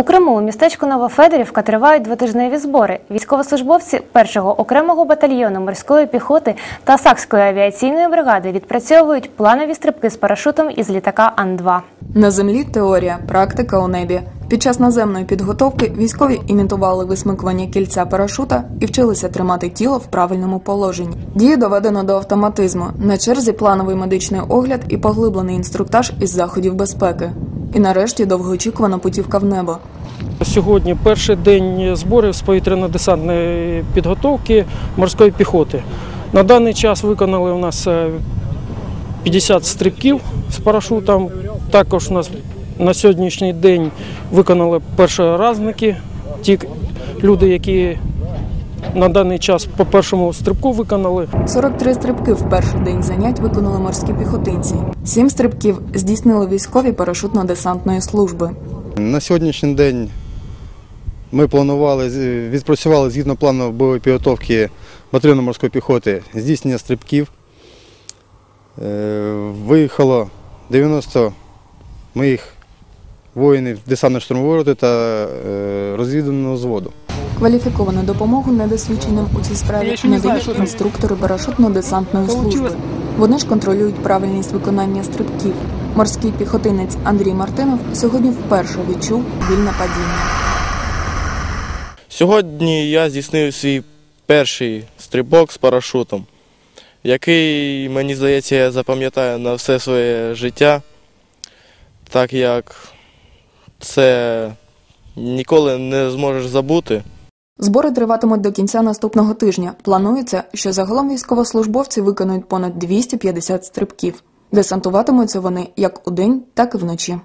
У Криму у містечку Новофедорівка тривають двотижневі збори. Військовослужбовці першого окремого батальйону морської піхоти та Сакської авіаційної бригади відпрацьовують планові стрибки з парашутом із літака Ан-2. На землі теорія, практика у небі. Під час наземної підготовки військові імітували висмикування кільця парашута і вчилися тримати тіло в правильному положенні. Дію доведено до автоматизму. На черзі плановий медичний огляд і поглиблений інструктаж із заходів безпеки. І нарешті довгоочікувана путівка в небо. Сьогодні перший день зборів з повітряно-десантної підготовки морської піхоти. На даний час виконали у нас е, 50 стрибків з парашутом. Також у нас на сьогоднішній день виконали першоразники. Ті люди, які на даний час по першому стрибку виконали. 43 стрибки в перший день занять виконали морські піхотинці. Сім стрибків здійснили військові парашутно-десантної служби. На сьогоднішній день ми планували, відпрацювали згідно плану бойової підготовки батальйону морської піхоти здійснення стрибків. Е, Виїхало 90 моїх воїнів десантно-штурмової роти та е, розвідувального взводу. Кваліфіковану допомогу недосвідченим у цій справі надають інструктори парашутно-десантної служби. Вони ж контролюють правильність виконання стрибків. Морський піхотинець Андрій Мартинов сьогодні вперше відчув вільне падіння. Сьогодні я здійснив свій перший стрибок з парашутом, який, мені здається, я запам'ятаю на все своє життя, так як це ніколи не зможеш забути. Збори триватимуть до кінця наступного тижня. Планується, що загалом військовослужбовці виконують понад 250 стрибків. Десантуватимуться вони як удень, так і вночі.